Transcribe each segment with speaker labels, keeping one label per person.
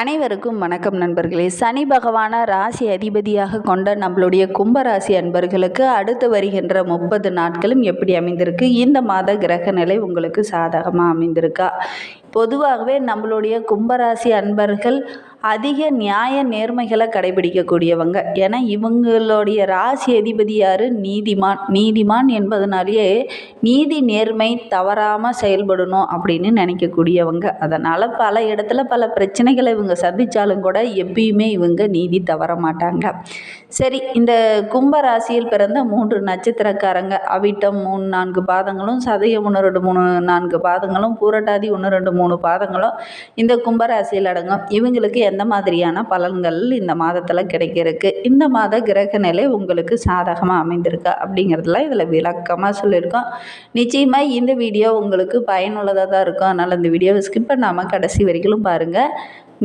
Speaker 1: அனைவருக்கும் வணக்கம் நண்பர்களே. சனி பகவான ராசி அதிபதியாக கொண்ட நம்மளுடைய கும்பராசி அன்பர்களுக்கு அடுத்து வருகின்ற முப்பது நாட்களும் எப்படி அமைந்திருக்கு? இந்த மாத கிரக நிலை உங்களுக்கு சாதகமாக அமைந்திருக்கா? பொதுவாகவே நம்மளுடைய கும்பராசி அன்பர்கள் அதிக நியாய நேர்மைகளை கடைபிடிக்கக்கூடியவங்க. ஏன்னா இவங்களுடைய ராசி அதிபதி யார்? நீதிமான். நீதிமான் என்பதனாலேயே நீதி நேர்மை தவறாமல் செயல்படணும் அப்படின்னு நினைக்கக்கூடியவங்க. அதனால் பல இடத்துல பல பிரச்சனைகளை இவங்க சந்தித்தாலும் கூட எப்பயுமே இவங்க நீதி தவற மாட்டாங்க. சரி இந்த கும்ப ராசியில் பிறந்த மூன்று நட்சத்திரக்காரங்க. அவிட்டம் மூணு நான்கு பாதங்களும் சதயம் ஒன்று ரெண்டு மூணு நான்கு பாதங்களும் பூரட்டாதி ஒன்று ரெண்டு மூணு பாதங்களும் இந்த கும்பராசியில் அடங்கும். இவங்களுக்கு எந்த மாதிரியான பலன்கள் இந்த மாதத்தில் கிடைக்கிறதுக்கு? இந்த மாத கிரக நிலை உங்களுக்கு சாதகமாக அமைந்திருக்கா? அப்படிங்கிறதுல இதில் விளக்கமாக சொல்லியிருக்கோம். நிச்சயமாக இந்த வீடியோ உங்களுக்கு பயனுள்ளதாக தான் இருக்கும். அதனால் இந்த வீடியோவை ஸ்கிப் பண்ணாமல் கடைசி வரைக்கும் பாருங்கள்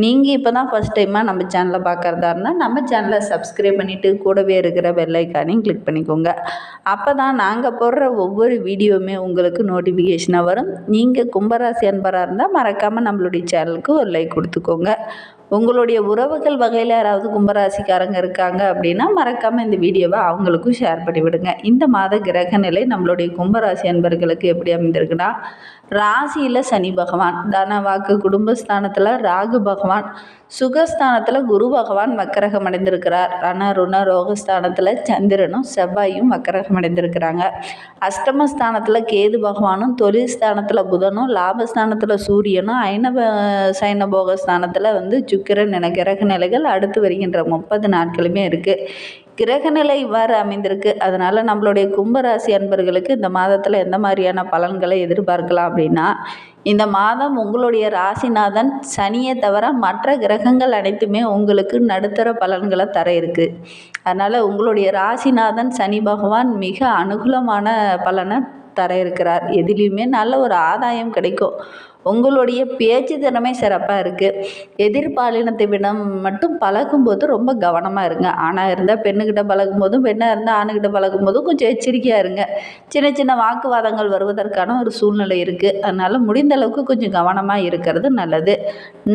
Speaker 1: நீங்கள் இப்போ தான் ஃபஸ்ட் டைமாக நம்ம சேனலை பார்க்குறதா இருந்தால் நம்ம சேனலை சப்ஸ்கிரைப் பண்ணிவிட்டு கூடவே இருக்கிற பெல்லைக்கானையும் கிளிக் பண்ணிக்கோங்க. அப்போ தான் நாங்கள் போடுற ஒவ்வொரு வீடியோவுமே உங்களுக்கு நோட்டிஃபிகேஷனாக வரும். நீங்கள் கும்பராசி அன்பராக இருந்தால் மறக்காமல் நம்மளுடைய சேனலுக்கு ஒரு லைக் கொடுத்துக்கோங்க. உங்களுடைய உறவுகள் வகையில் யாராவது கும்பராசிக்காரங்க இருக்காங்க அப்படின்னா மறக்காமல் இந்த வீடியோவை அவங்களுக்கும் ஷேர் பண்ணி விடுங்க. இந்த மாத கிரக நிலை நம்மளுடைய கும்பராசி அன்பர்களுக்கு எப்படி அமைந்திருக்குன்னா ராசியில் சனி பகவான் தன வாக்கு குடும்பஸ்தானத்தில் ராகு பகவான் சுகஸ்தானத்தில் குரு பகவான் மக்கரகம் அடைந்திருக்கிறார். ரண ருண ரோகஸ்தானத்தில் சந்திரனும் செவ்வாயும் மக்கரகம் அடைந்திருக்கிறாங்க. அஷ்டமஸ்தானத்தில் கேது பகவானும் தொழில் ஸ்தானத்தில் புதனும் லாபஸ்தானத்தில் சூரியனும் ஐனவ சைனபோகஸ்தானத்தில் வந்து சுக்கிர என கிரக நிலைகள் அடுத்து வருகின்ற முப்பது நாட்களுமே இருக்குது கிரகநிலை இவ்வாறு அமைந்திருக்கு. அதனால் நம்மளுடைய கும்பராசி அன்பர்களுக்கு இந்த மாதத்தில் எந்த மாதிரியான பலன்களை எதிர்பார்க்கலாம் அப்படின்னா இந்த மாதம் உங்களுடைய ராசிநாதன் சனியை தவிர மற்ற கிரகங்கள் அனைத்துமே உங்களுக்கு நடுத்தர பலன்களை தர இருக்குது அதனால் உங்களுடைய ராசிநாதன் சனி பகவான் மிக அனுகூலமான பலனை தர இருக்கிறார். எதிலையுமே நல்ல ஒரு ஆதாயம் கிடைக்கும். உங்களுடைய பேச்சு திறமை சிறப்பாக இருக்குது எதிர்பாலினத்தை விடம் மட்டும் பழகும்போது ரொம்ப கவனமாக இருங்க. ஆணாக இருந்தால் பெண்ணுக்கிட்ட பழகும் போதும் பெண்ணாக இருந்தால் ஆணுக்கிட்ட பழகும்போதும் கொஞ்சம் எச்சரிக்கையாக இருங்க. சின்ன சின்ன வாக்குவாதங்கள் வருவதற்கான ஒரு சூழ்நிலை இருக்குது அதனால் முடிந்த அளவுக்கு கொஞ்சம் கவனமாக இருக்கிறது நல்லது.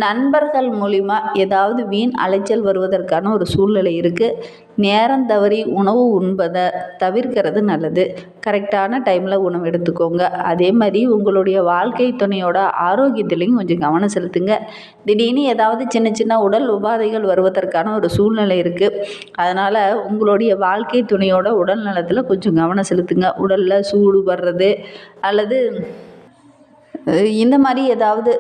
Speaker 1: நண்பர்கள் மூலிமா ஏதாவது வீண் அலைச்சல் வருவதற்கான ஒரு சூழ்நிலை இருக்குது நேரம் தவறி உணவு உண்பதை தவிர்க்கிறது நல்லது. கரெக்டான டைமில் உணவு எடுத்துக்கோங்க. அதே மாதிரி உங்களுடைய வாழ்க்கை துணையோட ஆரோக்கியத்துலேயும் கொஞ்சம் கவனம் செலுத்துங்க. திடீர்னு ஏதாவது சின்ன சின்ன உடல் உபாதைகள் வருவதற்கான ஒரு சூழ்நிலை இருக்குது அதனால் உங்களுடைய வாழ்க்கை துணையோட உடல் நலத்தில் கொஞ்சம் கவனம் செலுத்துங்க. உடலில் சூடு வர்றது அல்லது இந்த மாதிரி ஏதாவது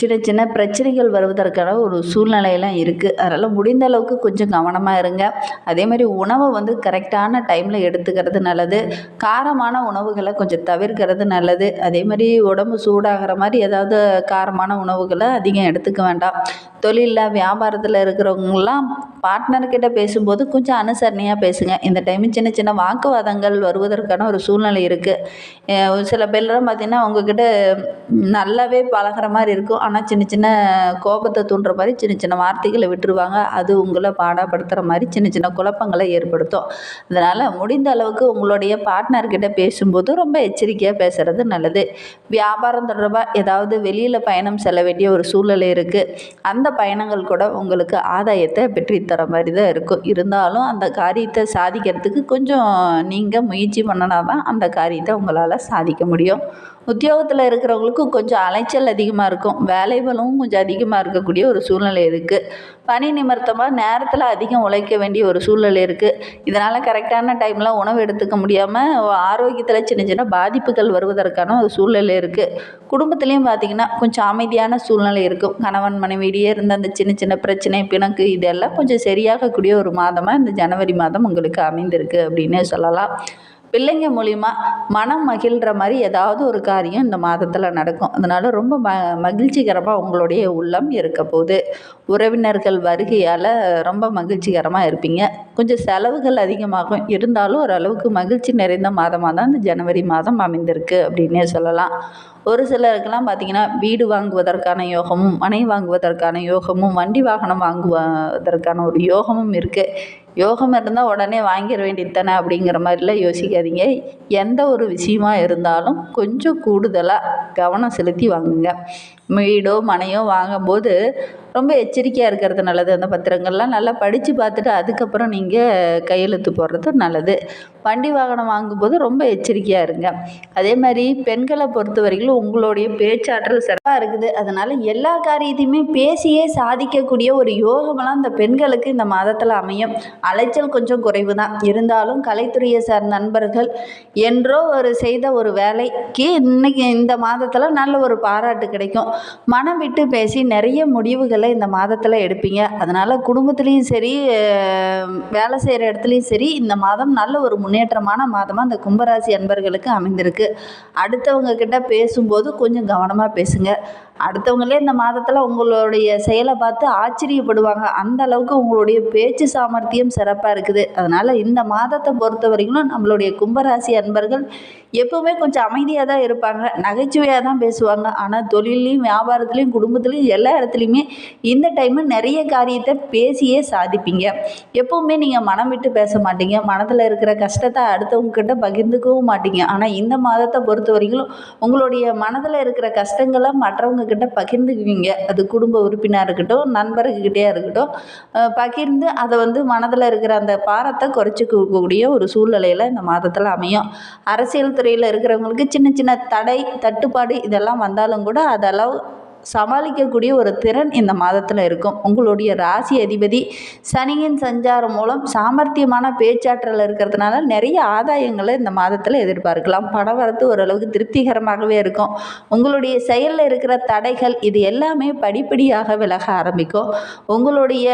Speaker 1: சின்ன சின்ன பிரச்சனைகள் வருவதற்கான ஒரு சூழ்நிலையெல்லாம் இருக்குது அதனால் முடிந்த அளவுக்கு கொஞ்சம் கவனமாக இருங்க. அதே மாதிரி உணவை வந்து கரெக்டான டைமில் எடுத்துக்கிறது நல்லது. காரமான உணவுகளை கொஞ்சம் தவிர்க்கிறது நல்லது. அதே மாதிரி உடம்பு சூடாகிற மாதிரி ஏதாவது காரமான உணவுகளை அதிகம் எடுத்துக்க வேண்டாம். தொழிலில் வியாபாரத்தில் இருக்கிறவங்களாம் பார்ட்னர்கிட்ட பேசும்போது கொஞ்சம் அனுசரணையாக பேசுங்க. இந்த டைம் சின்ன சின்ன வாக்குவாதங்கள் வருவதற்கான ஒரு சூழ்நிலை இருக்குது சில பேர்லாம் பார்த்திங்கன்னா அவங்கக்கிட்ட நல்லாவே பழகுற மாதிரி இருக்கும். ஆனால் சின்ன சின்ன கோபத்தை தூண்டுற மாதிரி சின்ன சின்ன வார்த்தைகளை விட்டுருவாங்க. அது உங்களை பாடப்படுத்துகிற மாதிரி சின்ன சின்ன குழப்பங்களை ஏற்படுத்தும். அதனால் முடிந்த அளவுக்கு உங்களுடைய பார்ட்னர்கிட்ட பேசும்போது ரொம்ப எச்சரிக்கையாக பேசுகிறது நல்லது. வியாபாரம் தொடர்பாக ஏதாவது வெளியில் பயணம் செல்ல வேண்டிய ஒரு சூழ்நிலை இருக்குது அந்த பயணங்கள் கூட உங்களுக்கு ஆதாயத்தை பெற்றுத்தர மாதிரி தான் இருக்கும். இருந்தாலும் அந்த காரியத்தை சாதிக்கிறதுக்கு கொஞ்சம் நீங்கள் முயற்சி பண்ணினா தான் அந்த காரியத்தை உங்களால் சாதிக்க முடியும். உத்தியோகத்தில் இருக்கிறவங்களுக்கு கொஞ்சம் அலைச்சல் அதிகமாக இருக்கும். வேலை பலமும் கொஞ்சம் அதிகமாக இருக்கக்கூடிய ஒரு சூழ்நிலை இருக்குது பணி நிமித்தமாக நேரத்தில் அதிகம் உழைக்க வேண்டிய ஒரு சூழ்நிலை இருக்குது இதனால் கரெக்டான டைமில் உணவு எடுத்துக்க முடியாமல் ஆரோக்கியத்தில் சின்ன சின்ன பாதிப்புகள் வருவதற்கான ஒரு சூழ்நிலை இருக்குது குடும்பத்துலேயும் பார்த்திங்கன்னா கொஞ்சம் அமைதியான சூழ்நிலை இருக்கும். கணவன் மனைவியிடையே இருந்த அந்த சின்ன சின்ன பிரச்சனை பிணக்கு இதெல்லாம் கொஞ்சம் சரியாகக்கூடிய ஒரு மாதமாக இந்த ஜனவரி மாதம் உங்களுக்கு அமைந்திருக்கு அப்படின்னே சொல்லலாம். பிள்ளைங்க மூலிமா மனம் மகிழ்கிற மாதிரி ஏதாவது ஒரு காரியம் இந்த மாதத்தில் நடக்கும். அதனால் ரொம்ப ம மகிழ்ச்சிகரமாக உங்களுடைய உள்ளம் இருக்க போகுது. உறவினர்கள் வருகையால் ரொம்ப மகிழ்ச்சிகரமாக இருப்பீங்க. கொஞ்சம் செலவுகள் அதிகமாகும். இருந்தாலும் ஓரளவுக்கு மகிழ்ச்சி நிறைந்த மாதமாக தான் இந்த ஜனவரி மாதம் அமைந்திருக்கு அப்படின்னே சொல்லலாம். ஒரு சிலருக்கெல்லாம் பார்த்திங்கன்னா வீடு வாங்குவதற்கான யோகமும் மனை வாங்குவதற்கான யோகமும் வண்டி வாகனம் வாங்குவதற்கான ஒரு யோகமும் இருக்குது யோகம் இருந்தால் உடனே வாங்கிட வேண்டியது தானே அப்படிங்கிற மாதிரிலாம் யோசிக்காதீங்க. எந்த ஒரு விஷயமா இருந்தாலும் கொஞ்சம் கூடுதலாக கவனம் செலுத்தி வாங்குங்க. வீடோ மனையோ வாங்கும்போது ரொம்ப எச்சரிக்கையாக இருக்கிறது நல்லது. அந்த பத்திரங்கள்லாம் நல்லா படித்து பார்த்துட்டு அதுக்கப்புறம் நீங்கள் கையெழுத்து போடுறது நல்லது. வண்டி வாகனம் வாங்கும்போது ரொம்ப எச்சரிக்கையாக இருங்க. அதே மாதிரி பெண்களை பொறுத்த வரைக்கும் உங்களுடைய பேச்சாற்றல் சிறப்பாக இருக்குது. அதனால் எல்லா காரியத்தையுமே பேசியே சாதிக்கக்கூடிய ஒரு யோகமெல்லாம் இந்த பெண்களுக்கு இந்த மாதத்தில் அமையும். அலைச்சல் கொஞ்சம் குறைவு தான் இருந்தாலும் கலைத்துறையை சார்ந்த நண்பர்கள் என்றோ ஒரு செய்த ஒரு வேலைக்கு இன்னைக்கு இந்த மாதத்தில் நல்ல ஒரு பாராட்டு கிடைக்கும். மனம் விட்டு பேசி நிறைய முடிவுகளை இந்த மாதத்தில் எடுப்பீங்க. அதனால் குடும்பத்துலேயும் சரி வேலை செய்கிற இடத்துலையும் சரி இந்த மாதம் நல்ல ஒரு முன்னேற்றமான மாதமாக இந்த கும்பராசி அன்பர்களுக்கு அமைந்திருக்கு. அடுத்தவங்க கிட்ட பேசும்போது கொஞ்சம் கவனமாக பேசுங்க. அடுத்தவங்களே இந்த மாதத்தில் உங்களுடைய செயலை பார்த்து ஆச்சரியப்படுவாங்க. அந்த அளவுக்கு உங்களுடைய பேச்சு சாமர்த்தியம் சிறப்பாக இருக்குது. அதனால் இந்த மாதத்தை பொறுத்த வரைக்கும் நம்மளுடைய கும்பராசி அன்பர்கள் எப்பவுமே கொஞ்சம் அமைதியாக தான் இருப்பாங்க. நகைச்சுவையாக தான் பேசுவாங்க. ஆனால் தொழிலையும் வியாபாரத்துலேயும் குடும்பத்துலேயும் எல்லா இடத்துலையுமே இந்த டைமு நிறைய காரியத்தை பேசியே சாதிப்பீங்க. எப்பவுமே நீங்கள் மனம் விட்டு பேச மாட்டீங்க. மனதில் இருக்கிற கஷ்டத்தை அடுத்தவங்கக்கிட்ட பகிர்ந்துக்கவும் மாட்டீங்க. ஆனால் இந்த மாதத்தை பொறுத்த வரைக்கும் உங்களுடைய மனதில் இருக்கிற கஷ்டங்களை மற்றவங்க கிட்ட பகிர்ந்துக்குவீங்க. அது குடும்ப உறுப்பினாக இருக்கட்டும் நண்பர்கிட்டே இருக்கட்டும் பகிர்ந்து அதை வந்து மனதில் இருக்கிற அந்த பாரத்தை குறைச்சிக்கக்கூடிய ஒரு சூழ்நிலையில் இந்த மாதத்தில் அமையும். அரசியல் துறையில் இருக்கிறவங்களுக்கு சின்ன சின்ன தடை தட்டுப்பாடு இதெல்லாம் வந்தாலும் கூட அதெல்லாம் சமாளிக்கக்கூடிய ஒரு திறன் இந்த மாதத்தில் இருக்கும். உங்களுடைய ராசி அதிபதி சனியின் சஞ்சாரம் மூலம் சாமர்த்தியமான பேச்சாற்றல் இருக்கிறதுனால நிறைய ஆதாயங்களை இந்த மாதத்தில் எதிர்பார்க்கலாம். பணம் வரத்து ஓரளவுக்கு திருப்திகரமாகவே இருக்கும். உங்களுடைய செயலில் இருக்கிற தடைகள் இது எல்லாமே படிப்படியாக விலக ஆரம்பிக்கும். உங்களுடைய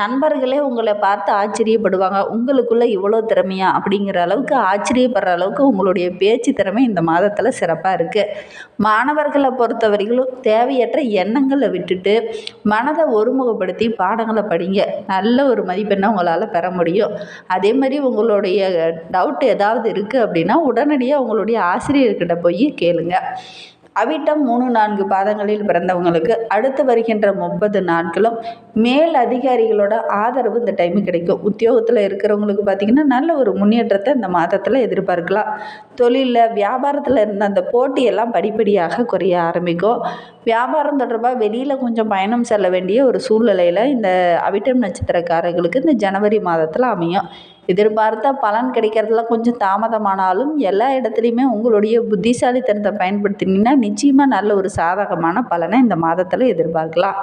Speaker 1: நண்பர்களே உங்களை பார்த்து ஆச்சரியப்படுவாங்க. உங்களுக்குள்ளே இவ்வளோ திறமையா? அப்படிங்கிற அளவுக்கு ஆச்சரியப்படுற அளவுக்கு உங்களுடைய பேச்சு திறமை இந்த மாதத்தில் சிறப்பாக இருக்குது மாணவர்களை பொறுத்தவரையிலும் தேவையற்ற எண்ணங்களை விட்டுட்டு மனதை ஒருமுகப்படுத்தி பாடங்களை படிங்க. நல்ல ஒரு மதிப்பெண்ணை உங்களால் பெற முடியும். அதே மாதிரி உங்களுடைய டவுட் ஏதாவது இருக்குது அப்படின்னா உடனடியாக உங்களுடைய ஆசிரியர்கிட்ட போய் கேளுங்க. அவிட்டம் மூணு நான்கு பாதங்களில் பிறந்தவங்களுக்கு அடுத்து வருகின்ற முப்பது நாட்களும் மேல் அதிகாரிகளோட ஆதரவு இந்த டைமு கிடைக்கும். உத்தியோகத்தில் இருக்கிறவங்களுக்கு பார்த்திங்கன்னா நல்ல ஒரு முன்னேற்றத்தை இந்த மாதத்தில் எதிர்பார்க்கலாம். தொழிலில் வியாபாரத்தில் இருந்த அந்த போட்டியெல்லாம் படிப்படியாக குறைய ஆரம்பிக்கும். வியாபாரம் தொடர்பாக வெளியில் கொஞ்சம் பயணம் செல்ல வேண்டிய ஒரு சூழ்நிலையில் இந்த அவிட்டம் நட்சத்திரக்காரர்களுக்கு இந்த ஜனவரி மாதத்தில் அமையும். எதிர்பார்த்த பலன் கிடைக்கிறதுல கொஞ்சம் தாமதமானாலும் எல்லா இடத்துலையுமே உங்களுடைய புத்திசாலித்தனத்தை பயன்படுத்தினீங்கன்னா நிச்சயமாக நல்ல ஒரு சாதகமான பலனை இந்த மாதத்தில் எதிர்பார்க்கலாம்.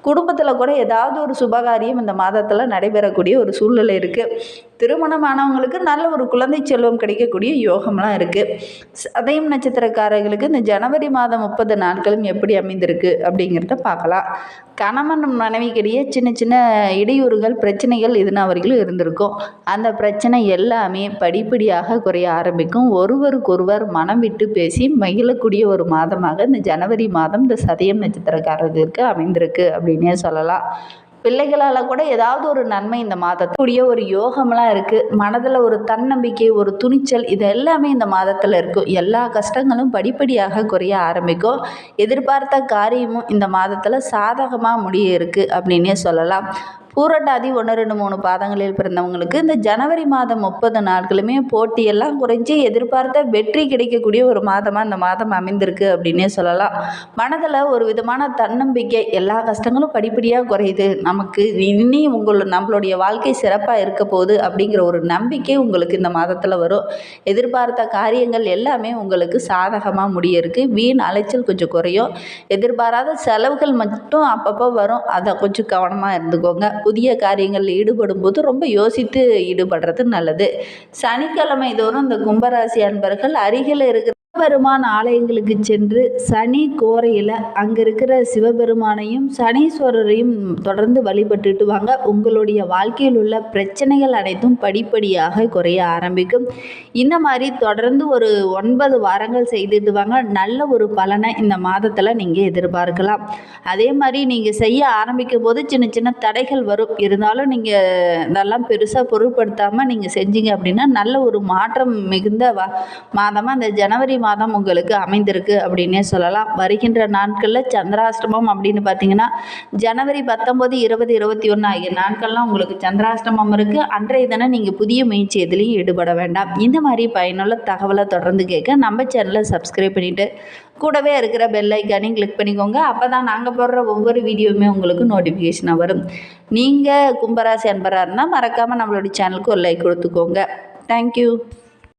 Speaker 1: குடும்பத்தில் கூட ஏதாவது ஒரு சுபகாரியம் இந்த மாதத்தில் நடைபெறக்கூடிய ஒரு சூழ்நிலை இருக்குது திருமணமானவங்களுக்கு நல்ல ஒரு குழந்தை செல்வம் கிடைக்கக்கூடிய யோகம்லாம் இருக்குது சதயம் நட்சத்திரக்காரர்களுக்கு இந்த ஜனவரி மாதம் முப்பது நாட்களும் எப்படி அமைந்திருக்கு அப்படிங்கிறத பார்க்கலாம். கணவன் மனைவிக்கிடையே சின்ன சின்ன இடையூறுகள் பிரச்சனைகள் இதுனா வரைக்கும் இருந்திருக்கும். அந்த பிரச்சனை எல்லாமே படிப்படியாக குறைய ஆரம்பிக்கும். ஒருவருக்கொருவர் மனம் விட்டு பேசி மகிழக்கூடிய ஒரு மாதமாக இந்த ஜனவரி மாதம் இந்த சதயம் நட்சத்திரக்காரர்களுக்கு அமைந்திருக்கு அப்படின்னே சொல்லலாம். பிள்ளைகளால் கூட ஏதாவது ஒரு நன்மை இந்த மாதத்துக்குரிய ஒரு யோகம்லாம் இருக்குது மனதில் ஒரு தன்னம்பிக்கை ஒரு துணிச்சல் இது எல்லாமே இந்த மாதத்தில் இருக்கும் எல்லா கஷ்டங்களும் படிப்படியாக குறைய ஆரம்பிக்கும். எதிர்பார்த்த காரியமும் இந்த மாதத்தில் சாதகமாக முடிய இருக்குது அப்படின்னே சொல்லலாம். பூரட்டாதி ஒன்று ரெண்டு மூணு பாதங்களில் பிறந்தவங்களுக்கு இந்த ஜனவரி மாதம் முப்பது நாட்களுமே போட்டியெல்லாம் குறைஞ்சி எதிர்பார்த்த வெற்றி கிடைக்கக்கூடிய ஒரு மாதமாக இந்த மாதம் அமைந்திருக்கு அப்படின்னே சொல்லலாம். மனதில் ஒரு விதமான தன்னம்பிக்கை எல்லா கஷ்டங்களும் படிப்படியாக குறையுது. நமக்கு இனி உங்கள் நம்மளுடைய வாழ்க்கை சிறப்பாக இருக்க போகுது அப்படிங்கிற ஒரு நம்பிக்கை உங்களுக்கு இந்த மாதத்தில் வரும். எதிர்பார்த்த காரியங்கள் எல்லாமே உங்களுக்கு சாதகமாக முடிய இருக்கு வீண் அலைச்சல் கொஞ்சம் குறையும். எதிர்பாராத செலவுகள் மட்டும் அப்பப்போ வரும். அதை கொஞ்சம் கவனமாக இருந்துக்கோங்க. புதிய காரியங்களில் ஈடுபடும் போது ரொம்ப யோசித்து ஈடுபடுறது நல்லது. சனிக்கிழமை தோறும் இந்த கும்பராசி அன்பர்கள் அருகில் இருக்கிற சிவபெருமான் ஆலயங்களுக்கு சென்று சனி கோரையில் அங்கே இருக்கிற சிவபெருமானையும் சனீஸ்வரரையும் தொடர்ந்து வழிபட்டுட்டு வாங்க. உங்களுடைய வாழ்க்கையில் உள்ள பிரச்சனைகள் அனைத்தும் படிப்படியாக குறைய ஆரம்பிக்கும். இந்த மாதிரி தொடர்ந்து ஒரு ஒன்பது வாரங்கள் செய்துட்டு வாங்க. நல்ல ஒரு பலனை இந்த மாதத்தில் நீங்கள் எதிர்பார்க்கலாம். அதே மாதிரி நீங்கள் செய்ய ஆரம்பிக்கும் போது சின்ன சின்ன தடைகள் வரும். இருந்தாலும் நீங்கள் இதெல்லாம் பெருசாக பொருட்படுத்தாமல் நீங்கள் செஞ்சீங்க அப்படின்னா நல்ல ஒரு மாற்றம் மிகுந்த வா மாதமாக அந்த ஜனவரி மாதம் உங்களுக்கு அமைந்திருக்கு அப்படின்னே சொல்லலாம். வருகின்ற நாட்களில் சந்திராஷ்டமம் அப்படின்னு பார்த்தீங்கன்னா ஜனவரி பத்தொம்போது இருபது இருபத்தி ஒன்று ஆகிய நாட்கள்லாம் உங்களுக்கு சந்திராஷ்டமம் இருக்குது அன்றைய தினம் நீங்கள் புதிய முயற்சி எதுலேயும் ஈடுபட வேண்டாம். இந்த மாதிரி பயனுள்ள தகவலை தொடர்ந்து கேட்க நம்ம சேனலை சப்ஸ்கிரைப் பண்ணிவிட்டு கூடவே இருக்கிற பெல் ஐக்கானையும் கிளிக் பண்ணிக்கோங்க. அப்போ தான் நாங்கள் போடுற ஒவ்வொரு வீடியோவுமே உங்களுக்கு நோட்டிஃபிகேஷனாக வரும். நீங்கள் கும்பராசி அன்பராக இருந்தால் மறக்காமல் நம்மளுடைய சேனலுக்கு ஒரு லைக் கொடுத்துக்கோங்க. தேங்க்யூ